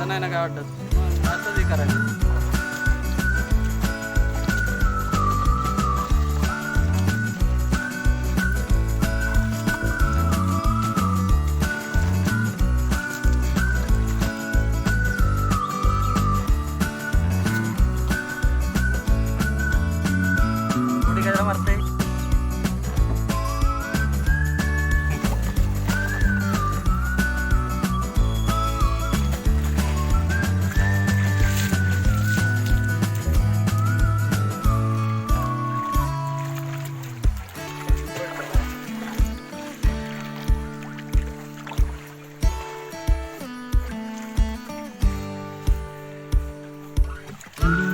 आता नाही ना काय वाटत? असंच हे करायचं Bye.